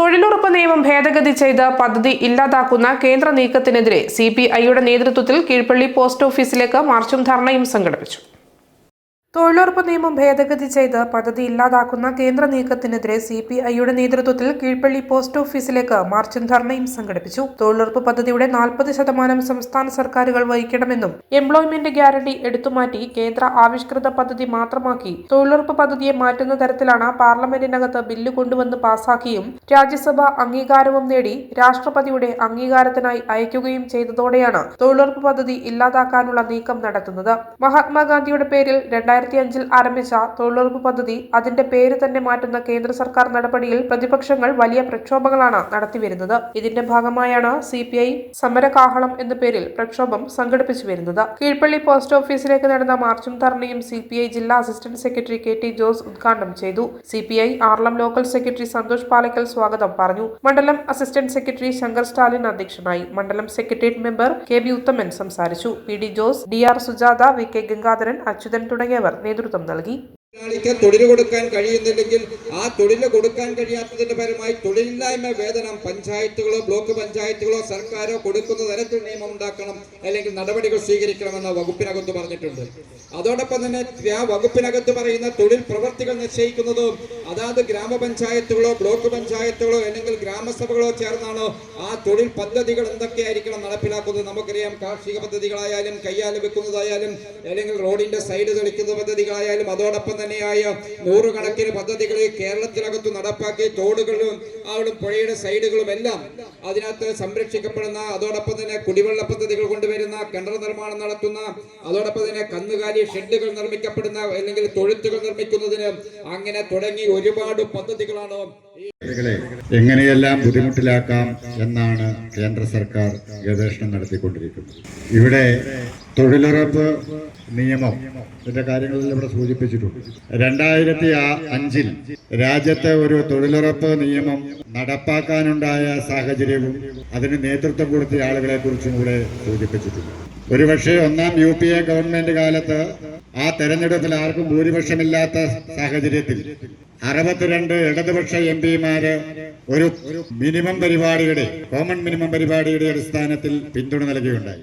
തൊഴിലുറപ്പ് നിയമം ഭേദഗതി ചെയ്ത് പദ്ധതി ഇല്ലാതാക്കുന്ന കേന്ദ്ര നീക്കത്തിനെതിരെ സി പി ഐയുടെ നേതൃത്വത്തിൽ കീഴ്പള്ളി പോസ്റ്റ് ഓഫീസിലേക്ക് മാർച്ചും ധർണയും സംഘടിപ്പിച്ചു. തൊഴിലുറപ്പ് നിയമം ഭേദഗതി ചെയ്ത് പദ്ധതി ഇല്ലാതാക്കുന്ന കേന്ദ്ര നീക്കത്തിനെതിരെ സി പി ഐയുടെ നേതൃത്വത്തിൽ കീഴ്പള്ളി പോസ്റ്റ് ഓഫീസിലേക്ക് മാർച്ചും ധർണയും സംഘടിപ്പിച്ചു. തൊഴിലുറപ്പ് പദ്ധതിയുടെ നാൽപ്പത് ശതമാനം സംസ്ഥാന സർക്കാരുകൾ വഹിക്കണമെന്നും എംപ്ലോയ്മെന്റ് ഗ്യാരണ്ടി എടുത്തുമാറ്റി കേന്ദ്ര ആവിഷ്കൃത പദ്ധതി മാത്രമാക്കി തൊഴിലുറപ്പ് പദ്ധതിയെ മാറ്റുന്ന തരത്തിലാണ് പാർലമെന്റിനകത്ത് ബില്ല് കൊണ്ടുവന്ന് പാസാക്കിയും രാജ്യസഭ അംഗീകാരവും നേടി രാഷ്ട്രപതിയുടെ അംഗീകാരത്തിനായി അയക്കുകയും ചെയ്തതോടെയാണ് തൊഴിലുറപ്പ് പദ്ധതി ഇല്ലാതാക്കാനുള്ള നീക്കം നടത്തുന്നത്. മഹാത്മാഗാന്ധിയുടെ പേരിൽ രണ്ടായിരത്തി അഞ്ചിൽ ആരംഭിച്ച തൊഴിലുറപ്പ് പദ്ധതി അതിന്റെ പേര് തന്നെ മാറ്റുന്ന കേന്ദ്ര സർക്കാർ നടപടിയിൽ പ്രതിപക്ഷങ്ങൾ വലിയ പ്രക്ഷോഭങ്ങളാണ് നടത്തിവരുന്നത്. ഇതിന്റെ ഭാഗമായാണ് സി പി ഐ സമരകാഹളം എന്ന പേരിൽ പ്രക്ഷോഭം സംഘടിപ്പിച്ചു വരുന്നത്. കീഴ്പള്ളി പോസ്റ്റ് ഓഫീസിലേക്ക് നടന്ന മാർച്ചും ധർണയും സി പി ഐ ജില്ലാ assistant secretary K T Jose ഉദ്ഘാടനം ചെയ്തു. C P I Aralam local secretary Santhosh Palakkal സ്വാഗതം പറഞ്ഞു. മണ്ഡലം അസിസ്റ്റന്റ് സെക്രട്ടറി ശങ്കർ സ്റ്റാലിൻ അധ്യക്ഷനായി. മണ്ഡലം secretariat member K B Uthaman സംസാരിച്ചു. P D Jose D R Sujatha V K Gangadharan Achuthan തുടങ്ങിയവർ നേതൃത്വം നൽകി തൊഴിലാളിക്ക് തൊഴിൽ കൊടുക്കാൻ കഴിയുന്നില്ലെങ്കിൽ ആ തൊഴിൽ കൊടുക്കാൻ കഴിയാത്തതിന്റെ പരമായി തൊഴിലില്ലായ്മ വേതനം പഞ്ചായത്തുകളോ ബ്ലോക്ക് പഞ്ചായത്തുകളോ സർക്കാരോ കൊടുക്കുന്ന തരത്തിൽ നിയമം ഉണ്ടാക്കണം അല്ലെങ്കിൽ നടപടികൾ സ്വീകരിക്കണമെന്ന് വകുപ്പിനകത്ത് പറഞ്ഞിട്ടുണ്ട്. അതോടൊപ്പം തന്നെ ആ വകുപ്പിനകത്ത് പറയുന്ന തൊഴിൽ പ്രവർത്തികൾ നിശ്ചയിക്കുന്നതും അതാത് ഗ്രാമപഞ്ചായത്തുകളോ ബ്ലോക്ക് പഞ്ചായത്തുകളോ അല്ലെങ്കിൽ ഗ്രാമസഭകളോ ചേർന്നാണോ ആ തൊഴിൽ പദ്ധതികൾ എന്തൊക്കെയായിരിക്കണം നടപ്പിലാക്കുന്നത്? നമുക്കറിയാം കാർഷിക പദ്ധതികളായാലും കയ്യാൽ വെക്കുന്നതായാലും അല്ലെങ്കിൽ റോഡിന്റെ സൈഡ് തെളിക്കുന്ന പദ്ധതികളായാലും അതോടൊപ്പം തന്നെയായ നൂറുകണക്കിന് പദ്ധതികൾ കേരളത്തിനകത്ത് നടപ്പാക്കി തോടുകളും അവിടെ പുഴയുടെ സൈഡുകളും എല്ലാം അതിനകത്ത് സംരക്ഷിക്കപ്പെടുന്ന അതോടൊപ്പം തന്നെ കുടിവെള്ള പദ്ധതികൾ കൊണ്ടുവരുന്ന കിണർ നിർമ്മാണം നടത്തുന്ന അതോടൊപ്പം തന്നെ കന്നുകാലി ഷെഡുകൾ നിർമ്മിക്കപ്പെടുന്ന അല്ലെങ്കിൽ തൊഴുത്തുകൾ നിർമ്മിക്കുന്നതിന് അങ്ങനെ തുടങ്ങി ഒരുപാട് പദ്ധതികളാണ് എങ്ങനെയെല്ലാം ബുദ്ധിമുട്ടിലാക്കാം എന്നാണ് കേന്ദ്ര സർക്കാർ ഗവേഷണം നടത്തിക്കൊണ്ടിരിക്കുന്നത്. ഇവിടെ തൊഴിലുറപ്പ് നിയമം ഇതിന്റെ കാര്യങ്ങളിൽ ഇവിടെ സൂചിപ്പിച്ചിട്ടുണ്ട്. രണ്ടായിരത്തി അഞ്ചിൽ രാജ്യത്തെ ഒരു തൊഴിലുറപ്പ് നിയമം നടപ്പാക്കാനുണ്ടായ സാഹചര്യവും അതിന് നേതൃത്വം കൊടുത്ത ആളുകളെ കുറിച്ചും കൂടെ സൂചിപ്പിച്ചിട്ടുണ്ട്. ഒരുപക്ഷെ ഒന്നാം യു പി എ ഗവൺമെന്റ് കാലത്ത് ആ തെരഞ്ഞെടുപ്പിൽ ആർക്കും ഭൂരിപക്ഷമില്ലാത്ത സാഹചര്യത്തിൽ അറുപത്തിരണ്ട് ഇടതുപക്ഷ എം പിമാര് ഒരു മിനിമം പരിപാടിയുടെ കോമൺ മിനിമം പരിപാടിയുടെ അടിസ്ഥാനത്തിൽ പിന്തുണ നൽകുകയുണ്ടായി.